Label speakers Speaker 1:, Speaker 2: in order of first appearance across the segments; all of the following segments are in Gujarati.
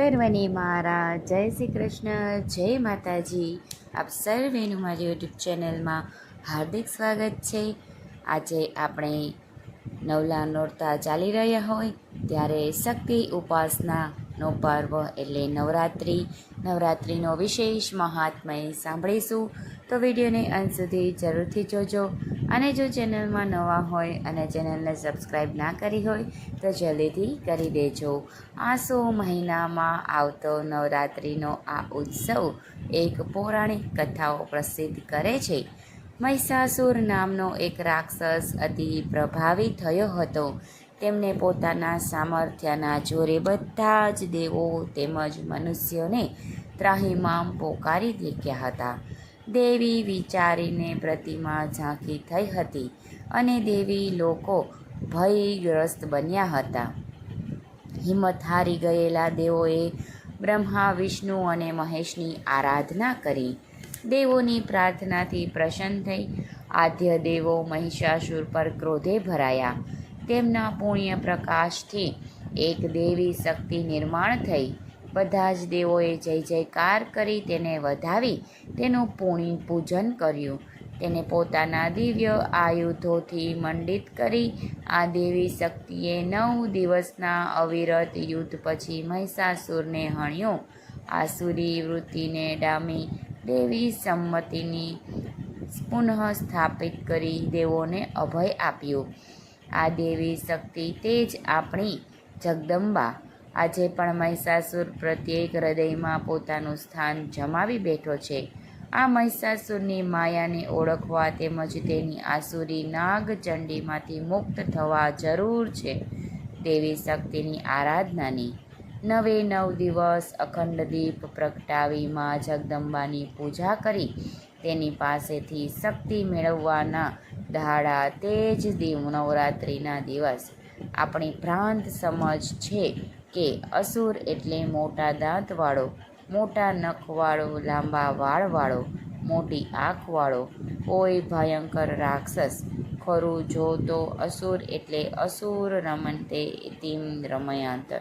Speaker 1: સર્વને મારા જય શ્રી કૃષ્ણ, જય માતાજી. આપ સર્વેનું મારી યુટ્યુબ ચેનલમાં હાર્દિક સ્વાગત છે. આજે આપણે નવલા નોરતા ચાલી રહ્યા હોય, ત્યારે શક્તિ ઉપાસનાનો પર્વ એટલે નવરાત્રિ. નવરાત્રિનો વિશેષ મહાત્મય સાંભળીશું. તો વિડીયોને અંત સુધી જરૂરથી જોજો. અને જો ચેનલમાં નવા હોય અને ચેનલને સબસ્ક્રાઈબ ના કરી હોય, તો જલ્દીથી કરી દેજો. આસો મહિનામાં આવતો નવરાત્રિનો આ ઉત્સવ એક પૌરાણિક કથાઓ પ્રસિદ્ધ કરે છે. મહિષાસુર નામનો એક રાક્ષસ અતિ પ્રભાવિત થયો હતો. તેમને પોતાના સામર્થ્યના જોરે બધા જ દેવો તેમજ મનુષ્યોને ત્રાહિમામ પોકારી દેખ્યા હતા. દેવી વિચારીને પ્રતિમા ઝાંખી થઈ હતી અને દેવી લોકો ભયગ્રસ્ત બન્યા હતા. હિંમત હારી ગયેલા દેવોએ બ્રહ્મા, વિષ્ણુ અને મહેશની આરાધના કરી. દેવોની પ્રાર્થનાથી પ્રસન્ન થઈ આદ્ય દેવો મહિષાસુર પર ક્રોધે ભરાયા. તેમના પુણ્ય પ્રકાશથી એક દેવી શક્તિ નિર્માણ થઈ. બધા જ દેવોએ જય જયકાર કરી તેને વધાવી તેનું પુણ્ય પૂજન કર્યું. તેને પોતાના દિવ્ય આયુધોથી મંડિત કરી આ દેવી શક્તિએ નવ દિવસના અવિરત યુદ્ધ પછી મહિષાસુરને હણ્યો. આસુરી વૃત્તિને ડામી દેવી સંમતિની પુનઃ સ્થાપિત કરી દેવોને અભય આપ્યું. આ દેવી શક્તિ તે જ આપણી જગદંબા. આજે પણ મહિષાસુર પ્રત્યેક હૃદયમાં પોતાનું સ્થાન જમાવી બેઠો છે. આ મહિષાસુરની માયાને ઓળખવા તેમજ તેની આસુરી નાગચંડીમાંથી મુક્ત થવા જરૂર છે. દેવી શક્તિની આરાધનાની નવે નવ દિવસ અખંડ દીપ પ્રગટાવી માં જગદંબાની પૂજા કરી. તેની પાસેથી શક્તિ મેળવવાના દહાડા તે જ દિવ નવરાત્રિના દિવસ. આપણી ભ્રાંત સમજ છે કે અસુર એટલે મોટા દાંતવાળો, મોટા નખવાળો, લાંબા વાળવાળો, મોટી આંખવાળો, કોઈ ભયંકર રાક્ષસ. ખરું જો તો અસુર એટલે અસુર રમંતે તીમ રમયાંત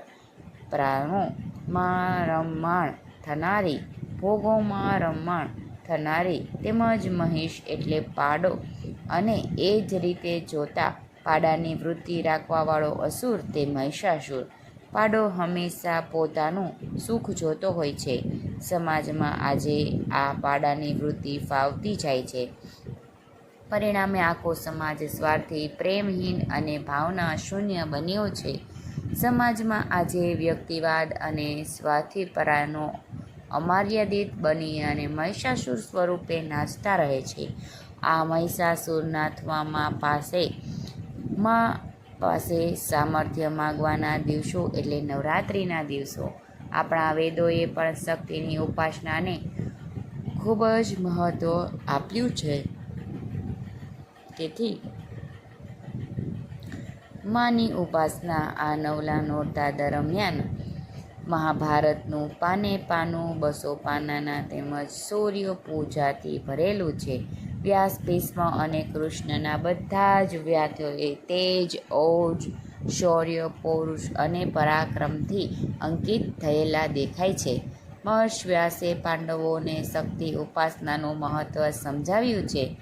Speaker 1: પ્રાણોમાં રમાણ થનારી, ભોગોમાં રમણ થનારી તેમજ મહિષ એટલે પાડો. અને એ જ રીતે જોતા પાડાની વૃત્તિ રાખવાવાળો અસુર તે મહિષાસુર. પાડો હંમેશા પોતાનું સુખ જોતો હોય છે. સમાજમાં આજે આ પાડાની વૃત્તિ ફાવતી જાય છે. પરિણામે આખો સમાજ સ્વાર્થી પ્રેમહીન અને ભાવના શૂન્ય બન્યો છે. સમાજમાં આજે વ્યક્તિવાદ અને સ્વાર્થીપરાનો અમાર્યાદિત બની અને મહિષાસુર સ્વરૂપે નાચતા રહે છે. આ મહિષાસુર નાથવામાં પાસે માં પાસે સામર્થ્ય માગવાના દિવસો એટલે નવરાત્રિના દિવસો. આપણા વેદોએ પણ શક્તિની ઉપાસનાને ખૂબ જ મહત્ત્વ આપ્યું છે. તેથી માની ઉપાસના આ નવલા નોરતા દરમિયાન મહાભારતનું પાને પાનું, બસો પાનાના તેમજ સૂર્ય પૂજાથી ભરેલું છે. વ્યાસ ભીષ્મ અને કૃષ્ણના બધા જ વ્યાધ્યોએ તેજ ઓજ શૌર્ય, પૌરુષ અને પરાક્રમથી અંકિત થયેલા દેખાય છે. મહર્ષ વ્યાસે પાંડવોને શક્તિ ઉપાસનાનું મહત્ત્વ સમજાવ્યું છે.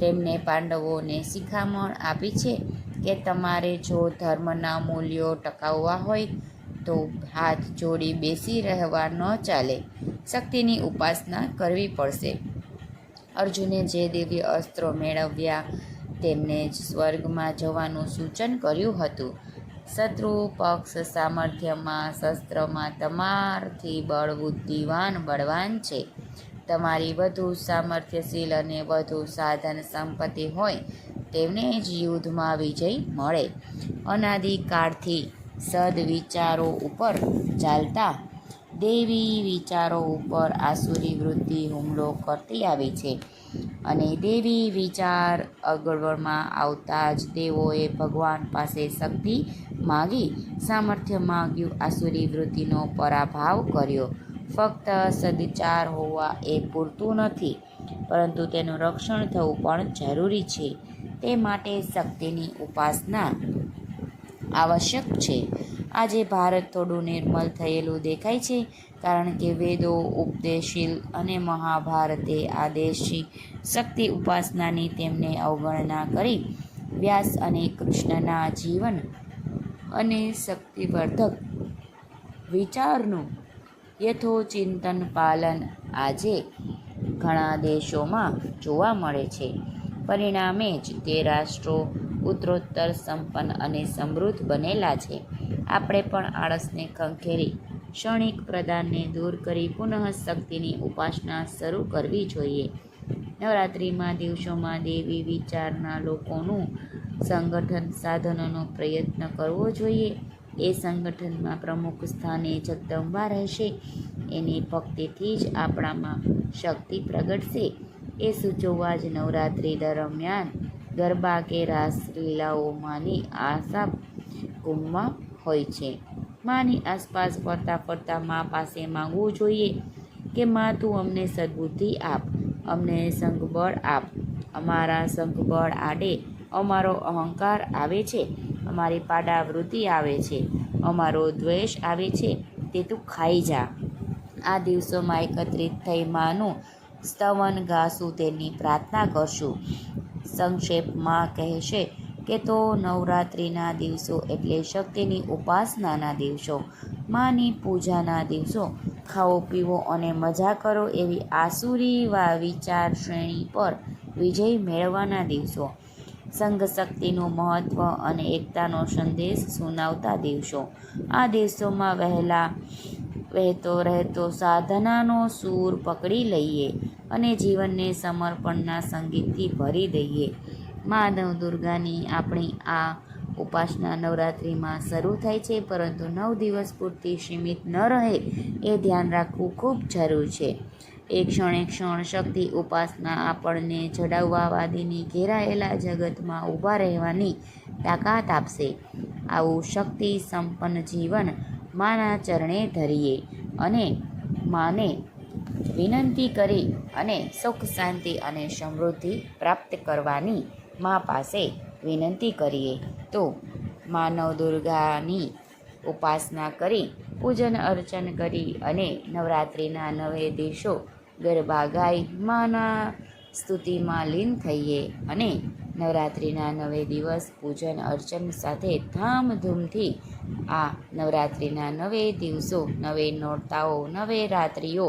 Speaker 1: તેમને પાંડવોને શિખામણ આપી છે. કે તમારે જો ધર્મના મૂલ્યો ટકાવવા હોય તો હાથ જોડી બેસી રહેવા ન ચાલે. શક્તિની ઉપાસના કરવી પડશે. અર્જુને જે દિવ્ય અસ્ત્રો મેળવ્યા તેમને જ સ્વર્ગમાં જવાનું સૂચન કર્યું હતું. શત્રુ પક્ષ સામર્થ્યમાં શસ્ત્રમાં તમારથી બળ બુદ્ધિવાન બળવાન છે. તમારી વધુ સામર્થ્યશીલ અને વધુ સાધન સંપત્તિ હોય તેમને જ યુદ્ધમાં વિજય મળે. અનાદિકાળથી સદવિચારો ઉપર ચાલતા દેવી વિચારો ઉપર આસુરી વૃત્તિ હુમલો કરતી આવી છે અને દેવી વિચાર અગવડમાં આવતા જ દેવોએ ભગવાન પાસે શક્તિ માગી સામર્થ્ય માગ્યું. આસુરી વૃત્તિનો પરાભાવ કર્યો. ફક્ત સદચાર હોવા એ પૂરતું નથી, પરંતુ તેનું રક્ષણ થવું પણ જરૂરી છે. તે માટે શક્તિની ઉપાસના આવશ્યક છે. આજે ભારત થોડું નિર્મલ થયેલું દેખાય છે, કારણ કે વેદો, ઉપદેશીલ અને મહાભારતે આદેશી શક્તિ ઉપાસનાની તેમને અવગણના કરી વ્યાસ અને કૃષ્ણના જીવન અને શક્તિવર્ધક વિચારનું યથોચિંતન પાલન આજે ઘણા દેશોમાં જોવા મળે છે. પરિણામે જ તે રાષ્ટ્રો ઉત્તરોત્તર, સંપન્ન અને સમૃદ્ધ બનેલા છે. આપણે પણ આળસને ખંખેરી, ક્ષણિક પ્રદાનને દૂર કરી પુનઃ શક્તિની ઉપાસના શરૂ કરવી જોઈએ. નવરાત્રિમાં દિવસોમાં દેવી વિચારના લોકોનું સંગઠન સાધનોનો પ્રયત્ન કરવો જોઈએ. એ સંગઠનમાં પ્રમુખ સ્થાને જગદંબા રહેશે. એની ભક્તિથી જ આપણામાં શક્તિ પ્રગટશે. એ સૂચવવા જ નવરાત્રિ દરમિયાન ગરબા કે રાસલીલાઓમાંની આશા કુંભમાં હોય છે. માની આસપાસ ફરતા ફરતા મા પાસે માંગવું જોઈએ કે માં તું અમને સદબુદ્ધિ આપ, અમને સંઘબળ આપ. અમારા સંઘબળ આડે અમારો અહંકાર આવે છે, અમારી પાડાવૃત્તિ આવે છે, અમારો દ્વેષ આવે છે, તે તું ખાઈ જા. આ દિવસોમાં એકત્રિત થઈ માનું સ્તવન ગાશું તેની પ્રાર્થના કરશું. સંક્ષેપમાં કહેશે કે તો નવરાત્રિના દિવસો એટલે શક્તિની ઉપાસનાના દિવસો, માની પૂજાના દિવસો. ખાઓ, પીવો અને મજા કરો એવી આસુરી વા વિચાર શ્રેણી પર વિજય મેળવવાના દિવસો. સંઘ શક્તિનું મહત્ત્વ અને એકતાનો સંદેશ સુનાવતા દિવસો. આ દિવસોમાં વહેલા, વહેતો રહેતો સાધનાનો સૂર પકડી લઈએ. અને જીવનને સમર્પણના સંગીતથી ભરી દઈએ. મા નવદુર્ગાની આપણી આ ઉપાસના નવરાત્રિમાં શરૂ થાય છે, પરંતુ નવ દિવસ પૂરતી સીમિત ન રહે એ ધ્યાન રાખવું ખૂબ જરૂર છે. એક ક્ષણે ક્ષણ શક્તિ ઉપાસના આપણને જડાવવાવાદીની ઘેરાયેલા જગતમાં ઊભા રહેવાની તાકાત આપશે. આવું શક્તિ સંપન્ન જીવન માના ચરણે ધરીએ અને માને વિનંતી કરી અને સુખ, શાંતિ અને સમૃદ્ધિ પ્રાપ્ત કરવાની મા પાસે વિનંતી કરીએ. તો માનવ દુર્ગાની ઉપાસના કરી, પૂજન અર્ચન કરી અને નવરાત્રિના નવે દિવસો ગરબા ગાઈ માના સ્તુતિમાં લીન થઈએ અને નવરાત્રિના નવે દિવસ પૂજન અર્ચન સાથે ધામધૂમથી આ નવરાત્રિના નવે દિવસો, નવે નોરતાઓ, નવે રાત્રિઓ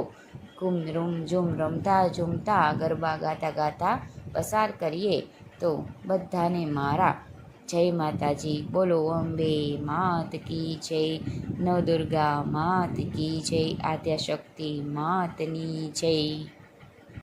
Speaker 1: ઘૂમ રૂમ ઝૂમ રમતા ઝૂમતા ગરબા ગાતા ગાતા પસાર કરીએ તો બધાને મારા. જય માતાજી. બોલો અંબે માત કી જય. નવદુર્ગા માત કી જય. આદ્યાશક્તિ માતની જય.